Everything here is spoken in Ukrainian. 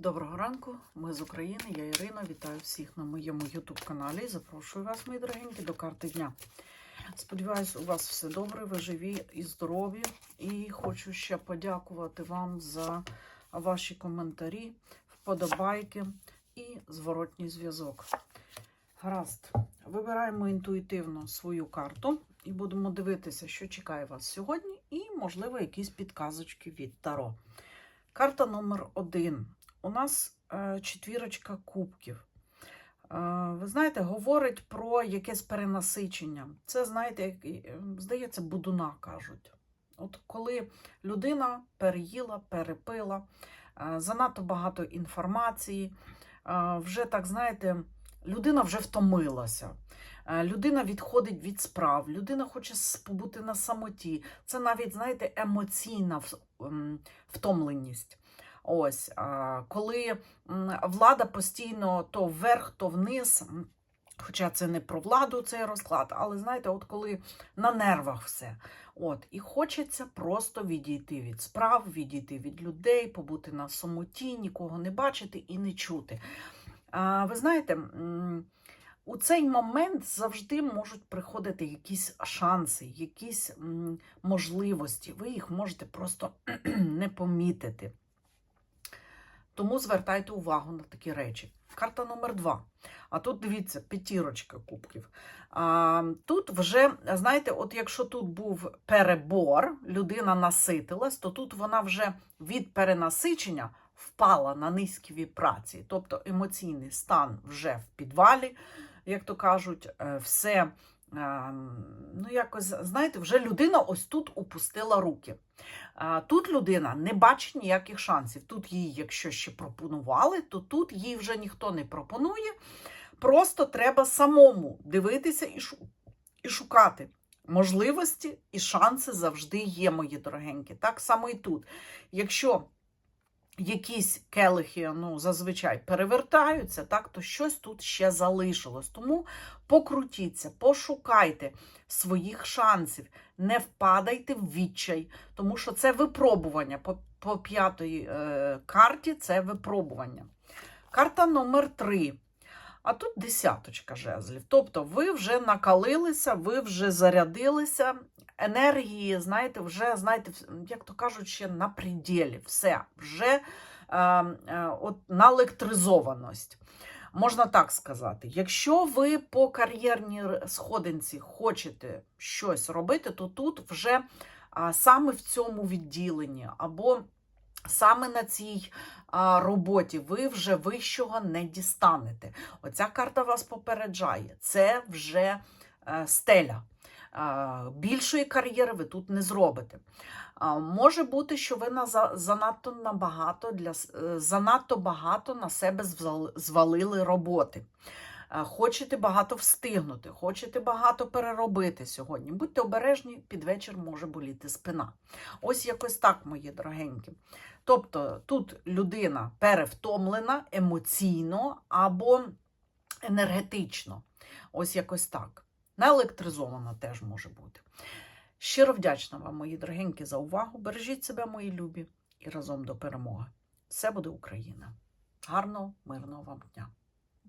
Доброго ранку, ми з України, я Ірина. Вітаю всіх на моєму YouTube каналі. Запрошую вас, мої дорогенькі, до карти дня. Сподіваюсь, у вас все добре, ви живі і здорові. І хочу ще подякувати вам за ваші коментарі, вподобайки і зворотній зв'язок. Гаразд, вибираємо інтуїтивно свою карту і будемо дивитися, що чекає вас сьогодні, і, можливо, якісь підказочки від Таро. Карта номер один. У нас е, четвірочка кубків. Е, ви знаєте, говорить про якесь перенасичення. Це, знаєте, е, здається, будуна кажуть. От коли людина переїла, перепила, занадто багато інформації, вже так, знаєте, людина вже втомилася. Людина відходить від справ, людина хоче побути на самоті. Це навіть, знаєте, емоційна втомленість. Ось, коли влада постійно то вверх, то вниз. Хоча це не про владу цей розклад, але знаєте, от коли на нервах все. От, і хочеться просто відійти від справ, відійти від людей, побути на самоті, нікого не бачити і не чути. А, ви знаєте, у цей момент завжди можуть приходити якісь шанси, якісь можливості. Ви їх можете просто не помітити. Тому звертайте увагу на такі речі. Карта номер два. А тут дивіться, п'ятірочка кубків. А, тут вже, знаєте, от якщо тут був перебор, людина наситилась, то тут вона вже від перенасичення впала на низькі вібрації. Тобто емоційний стан вже в підвалі, як то кажуть, е, все. Е, Ну, якось, знаєте, вже людина ось тут опустила руки. Тут людина не бачить ніяких шансів. Тут їй, якщо ще пропонували, то тут їй вже ніхто не пропонує. Просто треба самому дивитися і шукати. Можливості і шанси завжди є, мої дорогенькі. Так само і тут. Якщо якісь келихи ну, зазвичай перевертаються, так, то щось тут ще залишилось. Тому покрутіться, пошукайте своїх шансів, не впадайте в відчай, тому що це випробування. По, по п'ятої е, карті це випробування. Карта номер три. А тут десяточка жезлів. Тобто ви вже накалилися, ви вже зарядилися. Енергії, знаєте, вже, знаєте, як то кажуть, ще на пределі. Все, вже е, е, от наелектризованість. Можна так сказати. Якщо ви по кар'єрній сходинці хочете щось робити, то тут вже а, саме в цьому відділенні або саме на цій а, роботі ви вже вищого не дістанете. Оця карта вас попереджає. Це вже е, стеля. Більшої кар'єри ви тут не зробите. Може бути, що ви занадто набагато для е, занадто багато на себе звалили роботи. Хочете багато встигнути, хочете багато переробити сьогодні. Будьте обережні, під вечір може боліти спина. Ось якось так, мої дорогенькі. Тобто тут людина перевтомлена емоційно або енергетично. Ось якось так. Наелектризована теж може бути. Щиро вдячна вам, мої дорогенькі, за увагу. Бережіть себе, мої любі, і разом до перемоги. Все буде Україна. Гарного, мирного вам дня!